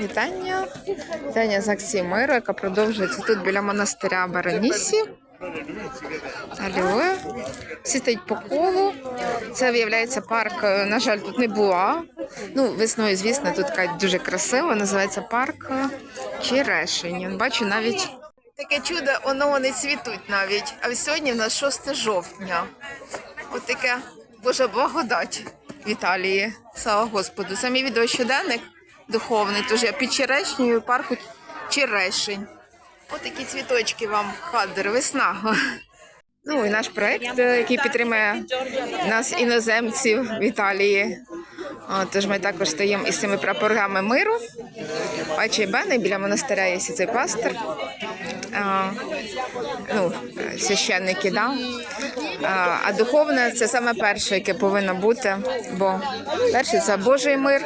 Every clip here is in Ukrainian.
Вітання. Вітання з акції миру, яка продовжується тут біля монастиря Баронісі. Алілуя. Всі стоять по колу. Це виявляється парк. е, На жаль, тут не була. Ну, весною, звісно, тут дуже красиво. Називається парк е, Черешень. Бачу навіть таке чудо, воно вони цвітуть навіть. А сьогодні в нас 6 жовтня. От таке Божа благодать в Італії. Слава Господу. Це мій відеощоденник духовний. Тож я під черешнею парку Черешень. От такі цвіточки вам кадр, весна. Ну і наш проект, е, який підтримує нас, іноземців в Італії. Тож ми також стоїмо із цими прапорами миру. Бачу, Бени біля монастиря є цей пастор. А, ну, священники, да? а, а духовне це саме перше, яке повинно бути. Бо перше це Божий мир,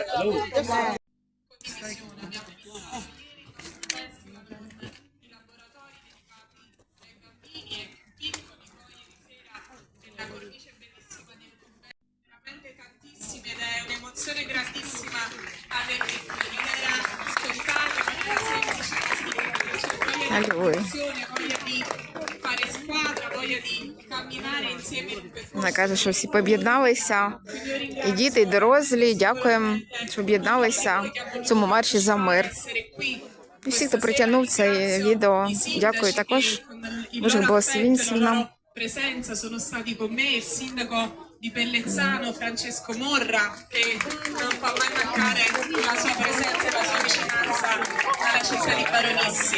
un percorso. Вона каже, що всі поєдналися, і діти, і дорослі. Дякуємо, що об'єдналися в цьому марші за мир. І всі, хто притягнув це відео, дякую також. Божих благословінців нам. presenza sono stati con me il sindaco di Pellezzano Francesco Morra che non fa mai mancare la sua presenza e la sua vicinanza città di Baronissi.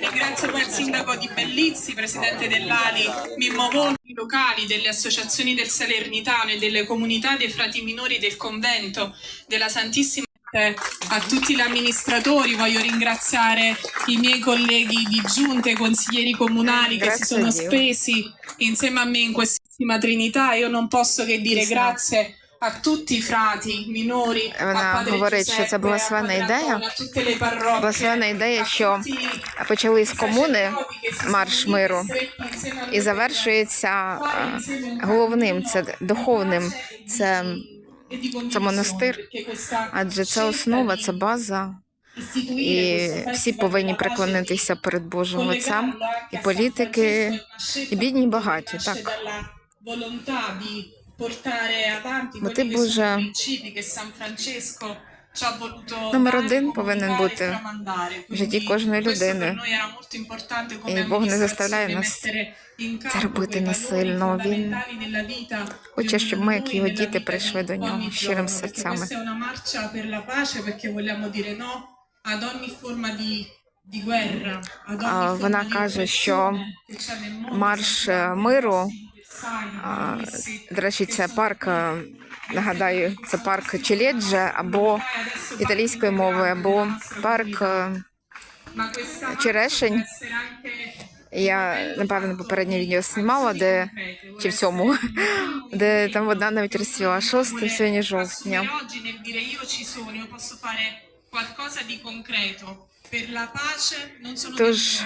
Ringrazio poi il sindaco di Bellizzi, presidente dell'ALI, Mimmo Volpi, locali delle associazioni del Salernitano e delle comunità dei frati minori del convento della Santissima a tutti gli amministratori, voglio ringraziare i miei colleghi di giunte, consiglieri comunali che si Grazie sono spesi insieme a me in questissima Trinità. Io non posso che dire grazie Вона говорить, що це благословенна ідея. Благословенна ідея, що почали з комуни марш миру і завершується е, головним, це духовним, це e це монастир, адже це основа, це база. І всі повинні преклонитися перед Божим Отцем і політики, і бідні, і багаті. Так, dalla volontà di portare avanti Бо quelli ти, che Боже, sono i principi che San Francesco ci ha voluto номер один повинен e бути в житті кожної людини. І Бог не заставляє нас це робити насильно. Він хоче, щоб ми, як його діти, прийшли до нього щирим серцями. questa è una marcia per la pace perché vogliamo dire no ad ogni forma di, di guerra, ad ogni А, forma Вона каже, що марш е, миру, а, до речі, це парк, е, нагадаю, це парк Челєдже або італійською мовою, або парк е, Черешень. Я напевно попереднє відео знімала, де чи в цьому, де там вода навіть розцвіла 6 сьогодні жовтня. Тож-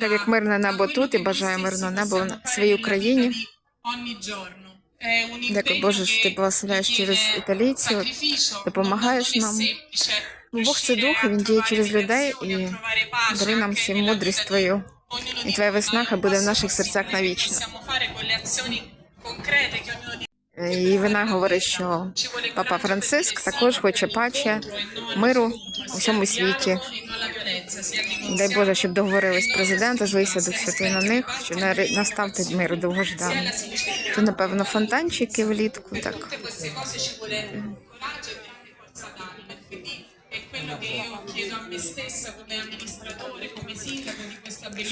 Так як мирне небо тут і stessi мирного неба possiamo в своїй Україні. Дякую, Боже, що ти благословляєш через італійців, допомагаєш нам. Бог це дух, він діє через людей і даруй нам всім мудрість Твою. І Твоя noi, весна ma хай è un буде в наших серцях навічно. І вона говорить, що папа Франциск також хоче паче, миру у всьому світі. Дай Боже, щоб договорились президента, злися Дух Святий на них, що нари- настав той мир довгожданий. То, напевно, фонтанчики влітку, так. e.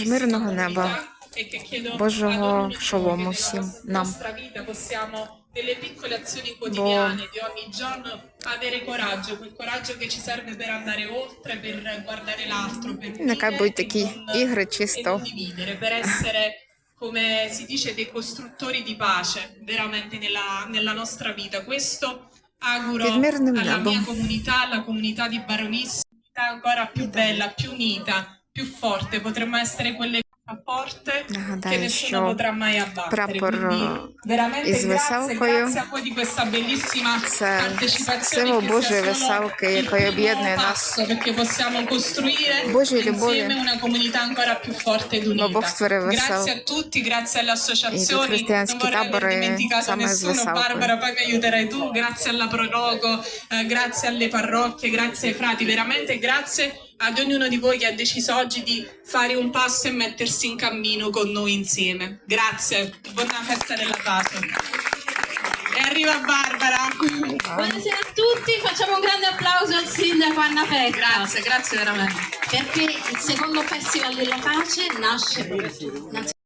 E Мирного неба, comunità e che chiedo Божого ad ognuno di noi шолому che всім nella нам. nostra vita possiamo delle piccole azioni quotidiane di ogni giorno avere coraggio, quel coraggio che ci serve per andare oltre, per guardare l'altro, per Нехай unire будуть e такі non- ігри e чисто condividere, per essere come si dice dei costruttori di pace veramente nella, nella nostra vita. Questo auguro Під мирним alla небом. mia comunità, alla comunità di Baronissa, un'unità ancora più bella, più unita, più forte. Potremmo essere quelle a porte che Нагадаю, nessuno що potrà mai abbattere. прапор, із grazie, веселкою. a voi di questa bellissima Це partecipazione символ che Божої веселки, якою об'єднує нас. passo perché possiamo costruire Божої любові. insieme una comunità ancora più forte ed Бо Бог створив Grazie a tutti, grazie alle І тут християнські табори саме з nessuno. веселкою. Grazie alla Prologo, eh, grazie alle parrocchie, grazie ai frati, veramente grazie ad ognuno di voi che ha deciso oggi di fare un passo e mettersi in cammino con noi insieme. Grazie, buona festa della pace. E arriva Barbara. Buonasera a tutti, facciamo un grande applauso al sindaco Anna Pecca. Grazie, grazie veramente. Perché il secondo festival della pace nasce